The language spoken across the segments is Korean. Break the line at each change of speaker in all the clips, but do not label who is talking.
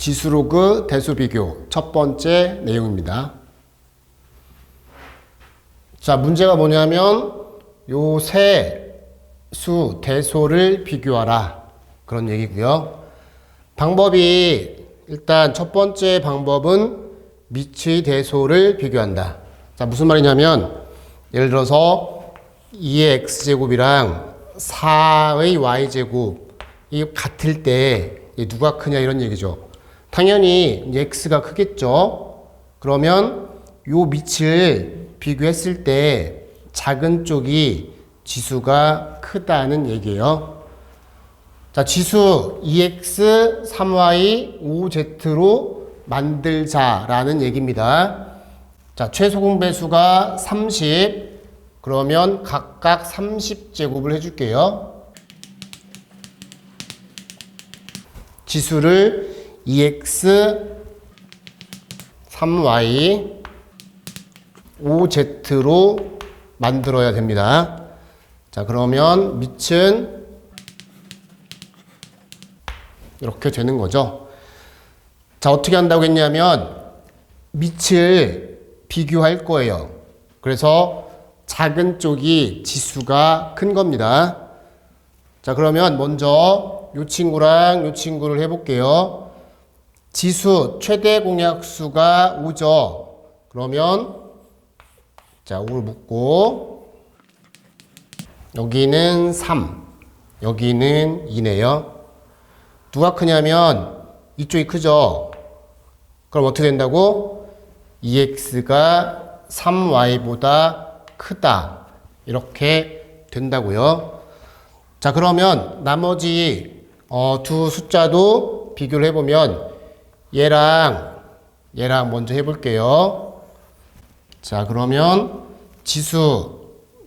지수로그 대수 비교 첫 번째 내용입니다. 자, 문제가 뭐냐면 요 세 수 대소를 비교하라. 그런 얘기고요. 방법이 일단 첫 번째 방법은 미치의 대소를 비교한다. 자, 무슨 말이냐면 예를 들어서 2의 x제곱이랑 4의 y제곱이 같을 때 누가 크냐 이런 얘기죠. 당연히 x가 크겠죠. 그러면 요 밑을 비교했을 때 작은 쪽이 지수가 크다는 얘기예요. 자, 지수 2x, 3y, 5z로 만들자라는 얘기입니다. 자, 최소 공배수가 30. 그러면 각각 30제곱을 해줄게요. 지수를 2x, 3y, 5z로 만들어야 됩니다. 자, 그러면 밑은 이렇게 되는 거죠. 자, 어떻게 한다고 했냐면 밑을 비교할 거예요. 그래서 작은 쪽이 지수가 큰 겁니다. 자, 그러면 먼저 이 친구랑 이 친구를 해볼게요. 지수 최대 공약수가 5죠. 그러면 자, 5를 묶고 여기는 3, 여기는 2네요. 누가 크냐면 이쪽이 크죠. 그럼 어떻게 된다고? 2x가 3y보다 크다. 이렇게 된다고요. 자, 그러면 나머지 어, 두 숫자도 비교를 해보면 얘랑 얘랑 먼저 해볼게요. 자, 그러면 지수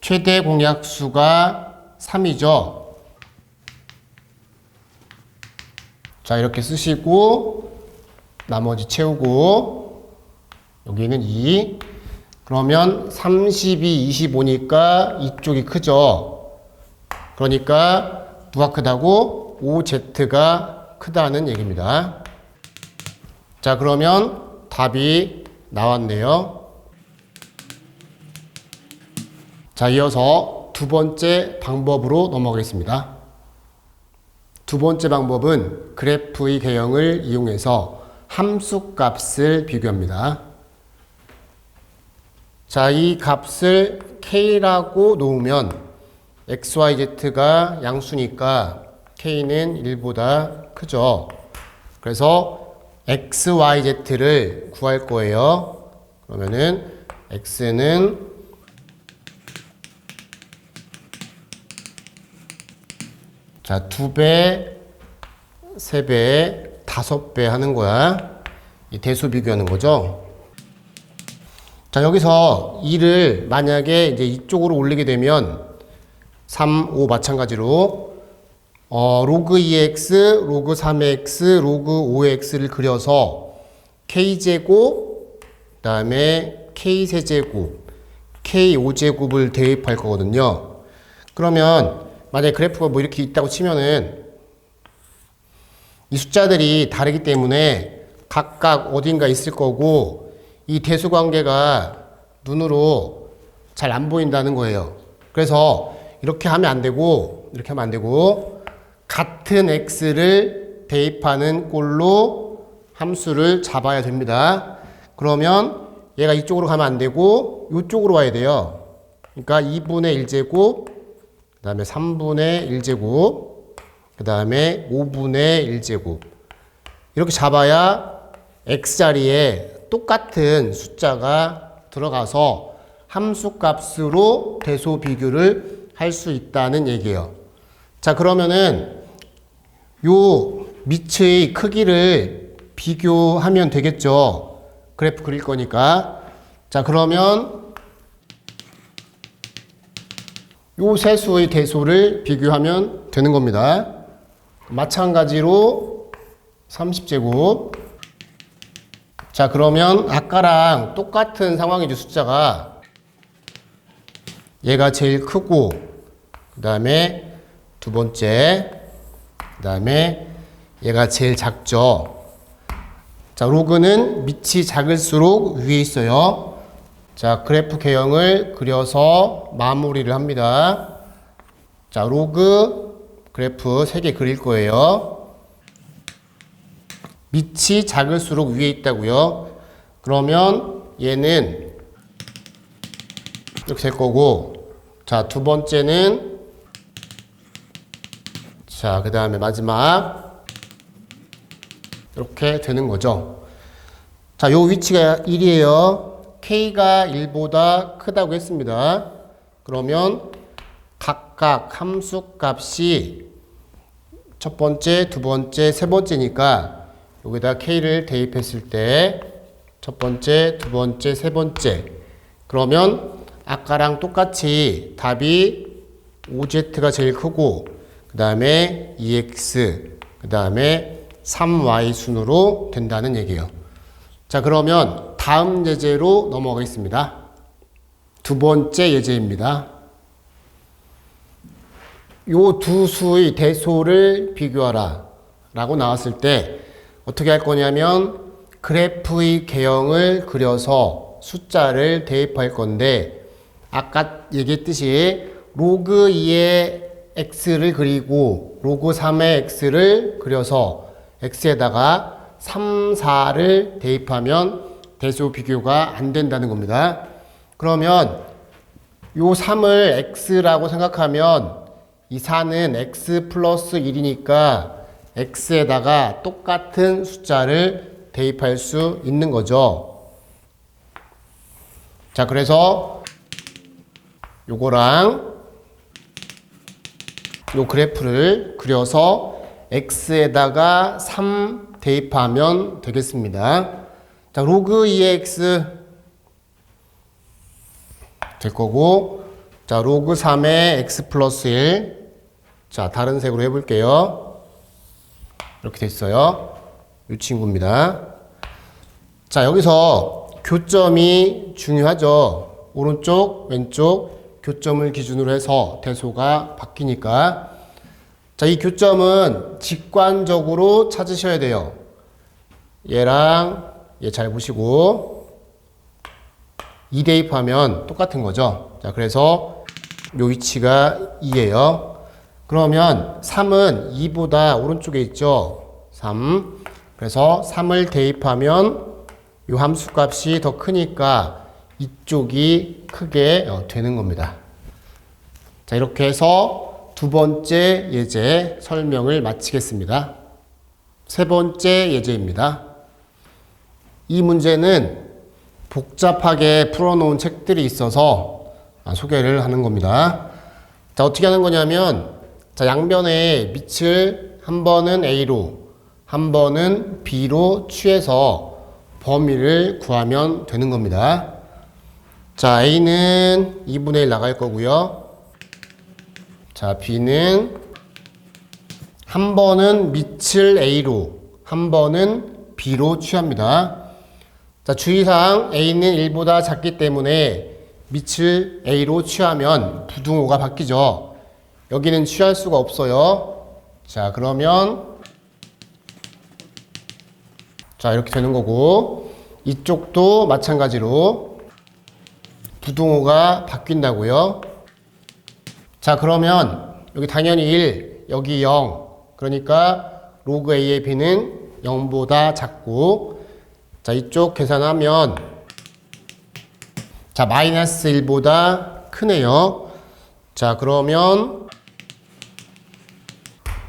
최대 공약수가 3이죠. 자, 이렇게 쓰시고 나머지 채우고 여기는 2. 그러면 32, 25니까 이쪽이 크죠. 그러니까 누가 크다고? 5z가 크다는 얘기입니다. 자, 그러면 답이 나왔네요. 자, 이어서 두 번째 방법으로 넘어가겠습니다. 두 번째 방법은 그래프의 개형을 이용해서 함수 값을 비교합니다. 자, 이 값을 k라고 놓으면 xyz가 양수니까 k는 1보다 크죠. 그래서 xyz를 구할 거예요. 그러면은 x는 자, 두 배, 세 배, 다섯 배 하는 거야. 이 대수 비교하는 거죠. 자, 여기서 2를 만약에 이제 이쪽으로 올리게 되면 3, 5 마찬가지로 어, 로그 2x, 로그 3x, 로그 5x를 그려서 k제곱, 그 다음에 k세제곱, k5제곱을 대입할 거거든요. 그러면 만약에 그래프가 뭐 이렇게 있다고 치면은 이 숫자들이 다르기 때문에 각각 어딘가 있을 거고 이 대수 관계가 눈으로 잘 안 보인다는 거예요. 그래서 이렇게 하면 안 되고 이렇게 하면 안 되고 같은 x를 대입하는 꼴로 함수를 잡아야 됩니다. 그러면 얘가 이쪽으로 가면 안 되고 이쪽으로 와야 돼요. 그러니까 2분의 1제곱 그 다음에 3분의 1제곱, 그 다음에 5분의 1제곱. 이렇게 잡아야 x자리에 똑같은 숫자가 들어가서 함수 값으로 대소 비교를 할 수 있다는 얘기예요. 자, 그러면은 요 밑의 크기를 비교하면 되겠죠. 그래프 그릴 거니까. 자, 그러면 요 세 수의 대소를 비교하면 되는 겁니다. 마찬가지로 30제곱. 자, 그러면 아까랑 똑같은 상황이죠, 숫자가. 얘가 제일 크고, 그 다음에 두 번째, 그 다음에 얘가 제일 작죠. 자, 로그는 밑이 작을수록 위에 있어요. 자, 그래프 개형을 그려서 마무리를 합니다. 자, 로그 그래프 3개 그릴 거예요. 밑이 작을수록 위에 있다고요. 그러면 얘는 이렇게 될 거고 자, 두 번째는 자, 그 다음에 마지막 이렇게 되는 거죠. 자, 요 위치가 1이에요. K가 1보다 크다고 했습니다. 그러면 각각 함수 값이 첫 번째, 두 번째, 세 번째니까 여기다 K를 대입했을 때 첫 번째, 두 번째, 세 번째 그러면 아까랑 똑같이 답이 5Z가 제일 크고 그 다음에 2X 그 다음에 3Y 순으로 된다는 얘기예요. 자 그러면 다음 예제로 넘어가겠습니다. 두 번째 예제입니다. 요 두 수의 대소를 비교하라 라고 나왔을 때 어떻게 할 거냐면 그래프의 개형을 그려서 숫자를 대입할 건데 아까 얘기했듯이 로그 2의 x를 그리고 로그 3의 x를 그려서 x에다가 3, 4를 대입하면 대소 비교가 안 된다는 겁니다. 그러면 요 3을 x라고 생각하면 이 4는 x 플러스 1이니까 x에다가 똑같은 숫자를 대입할 수 있는 거죠. 자, 그래서 요거랑 요 그래프를 그려서 x에다가 3 대입하면 되겠습니다. 자, 로그 2의 x 될 거고 자, 로그 3의 x 플러스 1 자, 다른 색으로 해볼게요. 이렇게 됐어요. 이 친구입니다. 자, 여기서 교점이 중요하죠. 오른쪽, 왼쪽 교점을 기준으로 해서 대소가 바뀌니까. 자, 이 교점은 직관적으로 찾으셔야 돼요. 얘랑 얘 잘 보시고 2 대입 하면 똑같은 거죠. 자, 그래서 요 위치가 2예요. 그러면 3은 2보다 오른쪽에 있죠. 3. 그래서 3을 대입하면 이 함수 값이 더 크니까 이쪽이 크게 어, 되는 겁니다. 자, 이렇게 해서 두 번째 예제 설명을 마치겠습니다. 세 번째 예제입니다. 이 문제는 복잡하게 풀어놓은 책들이 있어서 아, 소개를 하는 겁니다. 자, 어떻게 하는 거냐면, 자, 양변에 밑을 한 번은 A로, 한 번은 B로 취해서 범위를 구하면 되는 겁니다. 자, A는 2분의 1 나갈 거고요. 자, B는 한 번은 밑을 A로, 한 번은 B로 취합니다. 자, 주의사항 A는 1보다 작기 때문에 밑을 A로 취하면 부등호가 바뀌죠. 여기는 취할 수가 없어요. 자, 그러면 자, 이렇게 되는 거고 이쪽도 마찬가지로 부등호가 바뀐다고요. 자, 그러면 여기 당연히 1, 여기 0. 그러니까 로그 A의 B는 0보다 작고 자, 이쪽 계산하면 자, 마이너스 1보다 크네요. 자, 그러면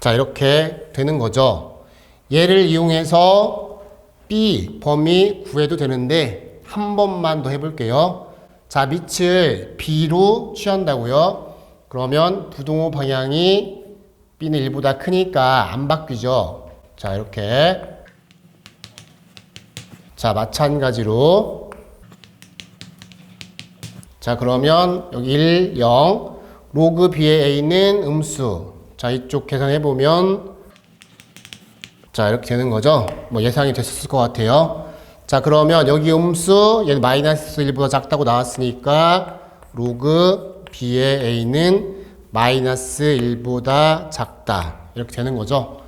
자, 이렇게 되는 거죠. 얘를 이용해서 B 범위 구해도 되는데 한 번만 더 해볼게요. 자, 밑을 B로 취한다고요. 그러면 부동호 방향이 B는 1보다 크니까 안 바뀌죠. 자, 이렇게. 자, 마찬가지로. 자, 그러면 여기 1, 0. 로그 B의 A는 음수. 자, 이쪽 계산해보면 자, 이렇게 되는 거죠. 뭐 예상이 됐었을 것 같아요. 자, 그러면 여기 음수, 얘는 마이너스 1보다 작다고 나왔으니까, 로그 B의 A는 마이너스 1보다 작다. 이렇게 되는 거죠.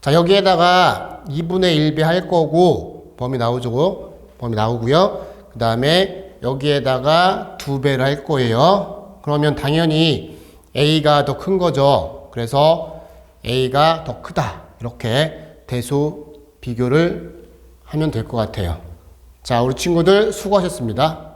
자, 여기에다가 2분의 1배 할 거고, 범위 나오죠. 범위 나오고요. 그 다음에 여기에다가 두 배를 할 거예요. 그러면 당연히 A가 더 큰 거죠. 그래서 A가 더 크다. 이렇게 대수 비교를 하면 될 것 같아요. 자, 우리 친구들 수고하셨습니다.